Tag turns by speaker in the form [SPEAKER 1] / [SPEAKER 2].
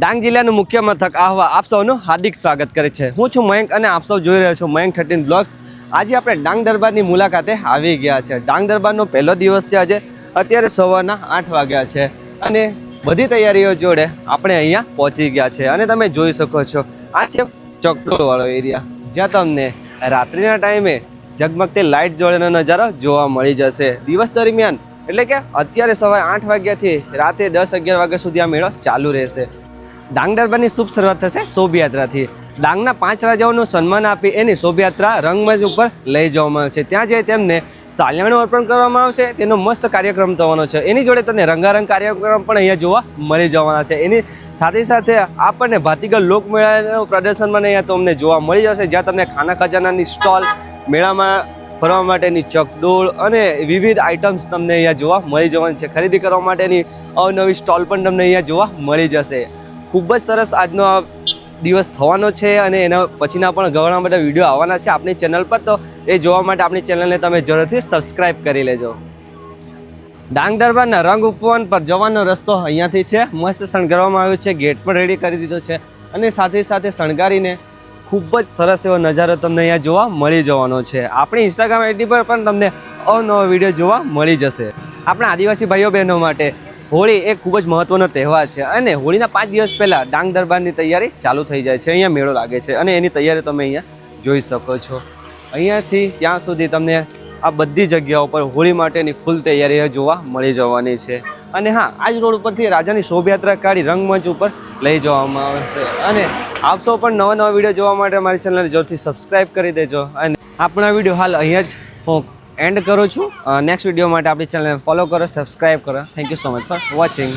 [SPEAKER 1] ડાંગ જિલ્લાનું મુખ્ય મથક આહવા આપ સૌનું હાર્દિક સ્વાગત કરે છે. હું છું મયંક અને આપ સૌ જોઈ રહ્યો છો મયંક થર્ટીન બ્લોગ્સ. આજે આપણે ડાંગ દરબારની મુલાકાતે આવી ગયા છે. ડાંગ દરબારનો પહેલો દિવસ છે આજે. અત્યારે સવારના આઠ વાગ્યા છે અને બધી તૈયારીઓ જોડે આપણે અહીંયા પહોંચી ગયા છે. અને તમે જોઈ શકો છો, આ છે ચોકડોળવાળો એરિયા. જ્યાં તમને રાત્રિના ટાઈમે ઝગમગતી લાઇટ જોડેનો નજારો જોવા મળી જશે. દિવસ દરમિયાન, એટલે કે અત્યારે સવારે આઠ વાગ્યાથી રાતે દસ અગિયાર વાગ્યા સુધી આ મેળો ચાલુ રહેશે. ડાંગ દરબારની શુભ શરૂઆત થશે શોભાયાત્રાથી. ડાંગના પાંચ રાજાઓનું સન્માન આપી એની શોભાયાત્રા રંગમંચ ઉપર લઈ જવામાં આવશે. ત્યાં જઈ તેમને સાલિયાણું અર્પણ કરવામાં આવશે. તેનો મસ્ત કાર્યક્રમ થવાનો છે. એની જોડે તમને રંગારંગ કાર્યક્રમ પણ અહીંયા જોવા મળી જવાના છે. એની સાથે સાથે આપણને ભાતીગળ લોકમેળાનું પ્રદર્શન પણ અહીંયા તમને જોવા મળી જશે. જ્યાં તમને ખાના ખજાનાની સ્ટોલ, મેળામાં ફરવા માટેની ચકડોળ અને વિવિધ આઇટમ્સ તમને અહીંયા જોવા મળી જવાની છે. ખરીદી કરવા માટેની અવનવી સ્ટોલ પણ તમને અહીંયા જોવા મળી જશે. ખૂબ જ સરસ આજનો દિવસ થવાનો છે અને એના પછીના પણ ઘણા બધા વીડિયો આવવાના છે આપણી ચેનલ પર. તો એ જોવા માટે આપણી ચેનલને તમે જરૂરથી સબસ્ક્રાઇબ કરી લેજો. ડાંગ દરબારના રંગ ઉપવન પર જવાનો રસ્તો અહીંયાથી છે. મસ્ત શણગારવામાં આવ્યો છે. ગેટ પણ રેડી કરી દીધો છે. અને સાથે સાથે શણગારીને ખૂબ જ સરસ એવો નજારો તમને અહીંયા જોવા મળી જવાનો છે. આપણી ઇન્સ્ટાગ્રામ આઈડી પર પણ તમને અવનવો વીડિયો જોવા મળી જશે. આપણા આદિવાસી ભાઈઓ બહેનો માટે હોળી એ ખૂબ જ મહત્વનો તહેવાર છે અને હોળીના પાંચ દિવસ પહેલાં ડાંગ દરબારની તૈયારી ચાલુ થઈ જાય છે. અહીંયા મેળો લાગે છે અને એની તૈયારી તમે અહીંયા જોઈ શકો છો. અહીંયાથી ત્યાં સુધી તમને આ બધી જગ્યાઓ પર હોળી માટેની ફૂલ તૈયારીઓ જોવા મળી જવાની છે. અને હા આ જ રોડ ઉપરથી રાજાની શોભાયાત્રા કાઢી રંગમંચ ઉપર લઈ જવામાં આવશે અને આપશો પણ નવા નવા વીડિયો જોવા માટે મારી ચેનલને જરૂરથી સબસ્ક્રાઇબ કરી દેજો. અને આપણા વીડિયો હાલ અહીંયા જ હું એન્ડ કરું છું. નેક્સ્ટ વીડિયો માટે આપણી ચેનલને ફોલો કરો સબસ્ક્રાઇબ કરો. Thank you so much for watching